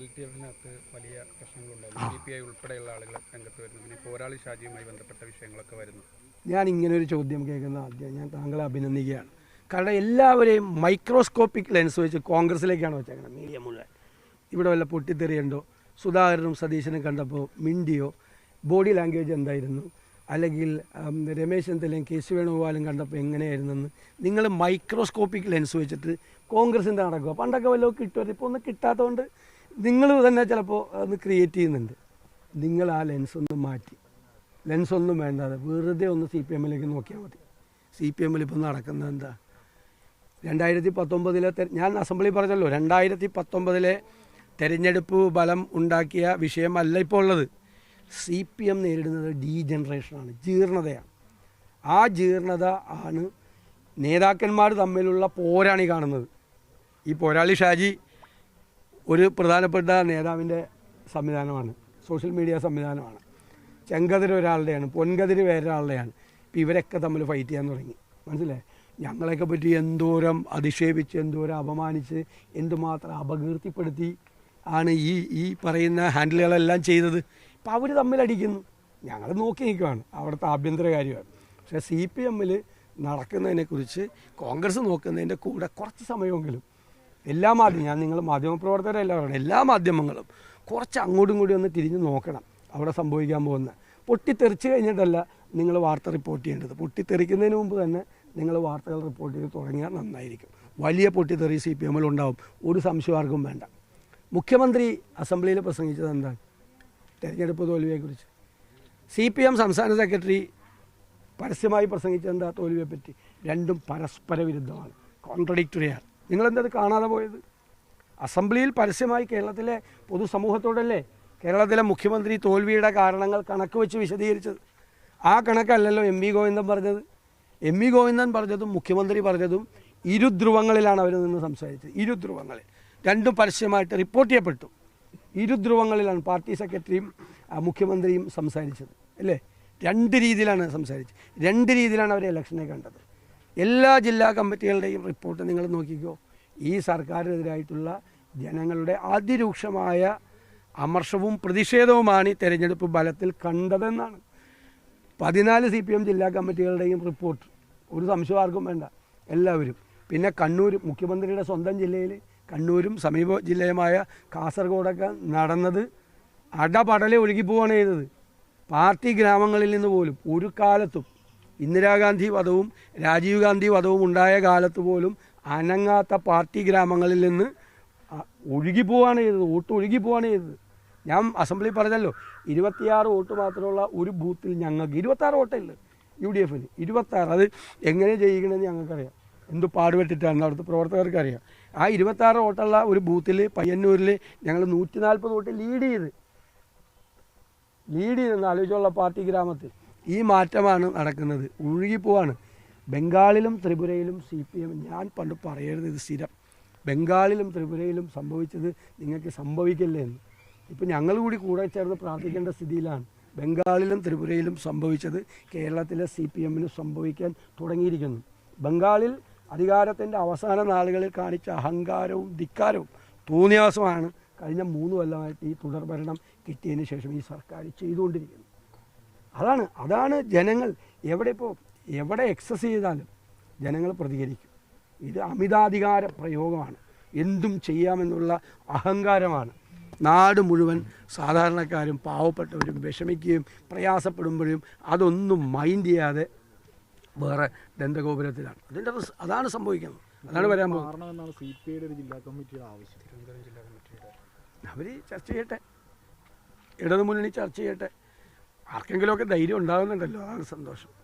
L T എഫിനകത്ത് വലിയ പ്രശ്നങ്ങളുണ്ടായിരുന്നു C P I ഉൾപ്പെടെയുള്ള ആളുകൾ രംഗത്ത് വരുന്നു. പിന്നെ പോരാളി ഷാജിയുമായി ബന്ധപ്പെട്ട വിഷയങ്ങളൊക്കെ വരുന്നു. ഞാൻ ഇങ്ങനെ ഒരു ചോദ്യം കേൾക്കുന്ന ആദ്യം ഞാൻ താങ്കളെ അഭിനന്ദിക്കുകയാണ്. കാരണം എല്ലാവരെയും മൈക്രോസ്കോപ്പിക് ലെൻസ് വെച്ച് കോൺഗ്രസിലേക്കാണ് വെച്ചേക്കുന്നത് മീഡിയ മുഴുവൻ. ഇവിടെ വല്ല പൊട്ടിത്തെറിയുണ്ടോ? സുധാകരനും സതീശനും കണ്ടപ്പോൾ മിണ്ടിയോ? ബോഡി ലാംഗ്വേജ് എന്തായിരുന്നു? അല്ലെങ്കിൽ രമേശൻ രമേശ് ചെന്നിത്തലയും കെ സി വേണുഗോപാലും കണ്ടപ്പോൾ എങ്ങനെയായിരുന്നെന്ന്? നിങ്ങൾ മൈക്രോസ്കോപ്പിക് ലെൻസ് വെച്ചിട്ട് കോൺഗ്രസിന്റെ നടക്കുക പണ്ടൊക്കെ വല്ലതും കിട്ടുമായിരുന്നു ഇപ്പോൾ ഒന്നും കിട്ടാത്തതുകൊണ്ട് നിങ്ങൾ തന്നെ ചിലപ്പോൾ അത് ക്രിയേറ്റ് ചെയ്യുന്നുണ്ട്. നിങ്ങൾ ആ ലെൻസ് ഒന്ന് മാറ്റി. ലെൻസ് ഒന്നും വേണ്ടാതെ വെറുതെ ഒന്ന് സി പി എമ്മിലേക്ക് നോക്കിയാൽ മതി. സി പി എമ്മിൽ ഇപ്പം നടക്കുന്നത് എന്താ? രണ്ടായിരത്തി പത്തൊമ്പതിലെ ഞാൻ അസംബ്ലി പറഞ്ഞല്ലോ രണ്ടായിരത്തി പത്തൊമ്പതിലെ തെരഞ്ഞെടുപ്പ് ബലം ഉണ്ടാക്കിയ വിഷയമല്ല ഇപ്പോൾ ഉള്ളത്. സി പി എം നേരിടുന്നത് ഡീജനറേഷനാണ് ജീർണതയാണ്. ആ ജീർണത ആണ് നേതാക്കന്മാർ തമ്മിലുള്ള പോരാണി കാണുന്നത്. ഈ പോരാളി ഷാജി ഒരു പ്രധാനപ്പെട്ട നേതാവിന്റെ സംവിധാനമാണ്. സോഷ്യൽ മീഡിയ സംവിധാനമാണ്. ചെങ്കതിര് ഒരാളുടെയാണ് പൊൻകതിര് വേറൊരാളുടെയാണ്. ഇപ്പം ഇവരൊക്കെ തമ്മിൽ ഫൈറ്റ് ചെയ്യാൻ തുടങ്ങി. മനസ്സിലായി? ഞങ്ങളെയൊക്കെ പറ്റി എന്തോരം അധിക്ഷേപിച്ച് എന്തോരം അപമാനിച്ച് എന്തുമാത്രം അപകീർത്തിപ്പെടുത്തി ആണ് ഈ ഈ പറയുന്ന ഹാൻഡിലുകളെല്ലാം ചെയ്തത്. ഇപ്പം അവർ തമ്മിലടിക്കുന്നു ഞങ്ങൾ നോക്കി നിൽക്കുകയാണ് അവിടുത്തെ ആഭ്യന്തര കാര്യമാണ്. പക്ഷേ സി പി എമ്മിൽ നടക്കുന്നതിനെക്കുറിച്ച് കോൺഗ്രസ് നോക്കുന്നതിന്റെ കൂടെ കുറച്ച് സമയമെങ്കിലും എല്ലാ മാധ്യമം ഞാൻ നിങ്ങൾ മാധ്യമപ്രവർത്തകരെല്ലാം പറയണം എല്ലാ മാധ്യമങ്ങളും കുറച്ച് അങ്ങോട്ടും കൂടി ഒന്ന് തിരിഞ്ഞ് നോക്കണം അവിടെ സംഭവിക്കാൻ പോകുന്ന. പൊട്ടിത്തെറിച്ച് കഴിഞ്ഞിട്ടല്ല നിങ്ങൾ വാർത്ത റിപ്പോർട്ട് ചെയ്യേണ്ടത്. പൊട്ടിത്തെറിക്കുന്നതിന് മുമ്പ് തന്നെ നിങ്ങൾ വാർത്തകൾ റിപ്പോർട്ട് ചെയ്ത് തുടങ്ങിയാൽ നന്നായിരിക്കും. വലിയ പൊട്ടിത്തെറി സി പി എമ്മിൽ ഉണ്ടാവും. ഒരു സംശയമാർക്കും വേണ്ട. മുഖ്യമന്ത്രി അസംബ്ലിയിൽ പ്രസംഗിച്ചത് എന്താണ് തെരഞ്ഞെടുപ്പ് തോൽവിയെക്കുറിച്ച്. സി പി എം സംസ്ഥാന സെക്രട്ടറി പരസ്യമായി പ്രസംഗിച്ചത് എന്താ? തോൽവിയെപ്പറ്റി. രണ്ടും പരസ്പര വിരുദ്ധമാണ്. കോൺട്രഡിക്ടറിയാണ് നിങ്ങളെന്തത് കാണാതെ പോയത്? അസംബ്ലിയിൽ പരസ്യമായി കേരളത്തിലെ പൊതുസമൂഹത്തോടല്ലേ കേരളത്തിലെ മുഖ്യമന്ത്രി തോൽവിയുടെ കാരണങ്ങൾ കണക്ക് വെച്ച് വിശദീകരിച്ചത്? ആ കണക്കല്ലല്ലോ എം വി ഗോവിന്ദൻ പറഞ്ഞത്. എം വി ഗോവിന്ദൻ പറഞ്ഞതും മുഖ്യമന്ത്രി പറഞ്ഞതും ഇരുധ്രുവങ്ങളിലാണ് അവർ നിന്ന് സംസാരിച്ചത്. ഇരുധ്രുവങ്ങളിൽ രണ്ടും പരസ്യമായിട്ട് റിപ്പോർട്ട് ചെയ്യപ്പെട്ടു. ഇരുധ്രുവങ്ങളിലാണ് പാർട്ടി സെക്രട്ടറിയും മുഖ്യമന്ത്രിയും സംസാരിച്ചത്. അല്ലേ? രണ്ട് രീതിയിലാണ് സംസാരിച്ചത്. രണ്ട് രീതിയിലാണ് അവർ ഇലക്ഷനെ കണ്ടത്. എല്ലാ ജില്ലാ കമ്മിറ്റികളുടെയും റിപ്പോർട്ട് നിങ്ങൾ നോക്കിക്കോ. ഈ സർക്കാരിനെതിരായിട്ടുള്ള ജനങ്ങളുടെ അതിരൂക്ഷമായ അമർഷവും പ്രതിഷേധവുമാണ് ഈ തെരഞ്ഞെടുപ്പ് ബലത്തിൽ കണ്ടതെന്നാണ്. പതിനാല് സി പി എം ജില്ലാ കമ്മിറ്റികളുടെയും റിപ്പോർട്ട്. ഒരു സംശയം ആർക്കും വേണ്ട. എല്ലാവരും. പിന്നെ കണ്ണൂർ മുഖ്യമന്ത്രിയുടെ സ്വന്തം ജില്ലയിൽ കണ്ണൂരും സമീപ ജില്ലയുമായ കാസർഗോഡൊക്കെ നടന്നത് അടപടലെ ഒഴുകിപ്പോവാണ് ചെയ്തത്. പാർട്ടി ഗ്രാമങ്ങളിൽ നിന്ന് പോലും ഒരു കാലത്തും ഇന്ദിരാഗാന്ധി വധവും രാജീവ് ഗാന്ധി വധവും ഉണ്ടായ കാലത്ത് പോലും അനങ്ങാത്ത പാർട്ടി ഗ്രാമങ്ങളിൽ നിന്ന് ഒഴുകി പോവാണ് ചെയ്തത്. വോട്ട് ഒഴുകി പോവാണ് ചെയ്തത്. ഞാൻ അസംബ്ലി പറഞ്ഞല്ലോ ഇരുപത്തിയാറ് വോട്ട് മാത്രമുള്ള ഒരു ബൂത്തിൽ ഞങ്ങൾക്ക് ഇരുപത്താറ് വോട്ടില്ല യു ഡി എഫിന് ഇരുപത്താറ് അത് എങ്ങനെ ചെയ്യിക്കണമെന്ന് ഞങ്ങൾക്കറിയാം. എന്ത് പാടുപെട്ടിട്ടാണ് അവിടുത്തെ പ്രവർത്തകർക്ക് അറിയാം ആ ഇരുപത്താറ് വോട്ടുള്ള ഒരു ബൂത്തിൽ പയ്യന്നൂരിൽ ഞങ്ങൾ നൂറ്റി നാൽപ്പത് വോട്ട് ലീഡ് ചെയ്ത് ലീഡ് ചെയ്തെന്ന് ആലോചിച്ചുള്ള പാർട്ടി ഗ്രാമത്തിൽ ഈ മാറ്റമാണ് നടക്കുന്നത്. ഒഴുകിപ്പോവാണ് ബംഗാളിലും ത്രിപുരയിലും സി പി എം ഞാൻ പണ്ട് പറയരുത് ഇത് സ്ഥിരം. ബംഗാളിലും ത്രിപുരയിലും സംഭവിച്ചത് നിങ്ങൾക്ക് സംഭവിക്കില്ല എന്ന്. ഇപ്പം ഞങ്ങൾ കൂടി കൂടെ ചേർന്ന് പ്രാർത്ഥിക്കേണ്ട സ്ഥിതിയിലാണ്. ബംഗാളിലും ത്രിപുരയിലും സംഭവിച്ചത് കേരളത്തിലെ സി പി എമ്മിന് സംഭവിക്കാൻ തുടങ്ങിയിരിക്കുന്നു. ബംഗാളിൽ അധികാരത്തിന്റെ അവസാന നാളുകളിൽ കാണിച്ച അഹങ്കാരവും ധിക്കാരവും തോന്നിയാസമാണ് കഴിഞ്ഞ മൂന്ന് കൊല്ലമായിട്ട് ഈ തുടർഭരണം കിട്ടിയതിന് ശേഷം ഈ സർക്കാർ ചെയ്തുകൊണ്ടിരിക്കുന്നത്. അതാണ് അതാണ് ജനങ്ങൾ എവിടെ ഇപ്പോൾ എവിടെ എക്സസ് ചെയ്താലും ജനങ്ങൾ പ്രതികരിക്കും. ഇത് അമിതാധികാര പ്രയോഗമാണ്. എന്തും ചെയ്യാമെന്നുള്ള അഹങ്കാരമാണ്. നാട് മുഴുവൻ സാധാരണക്കാരും പാവപ്പെട്ടവരും വിഷമിക്കുകയും പ്രയാസപ്പെടുമ്പോഴും അതൊന്നും മൈൻഡ് ചെയ്യാതെ വേറെ ദന്തഗോപുരത്തിലാണ്. അതിന്റെ അതാണ് സംഭവിക്കുന്നത്. അതാണ് വരാൻ പോകുന്നത്. അവർ ചർച്ച ചെയ്യട്ടെ. ഇടതുമുന്നണി ചർച്ച ചെയ്യട്ടെ. ആർക്കെങ്കിലുമൊക്കെ ധൈര്യം ഉണ്ടാകുന്നുണ്ടല്ലോ. അതാണ് സന്തോഷം.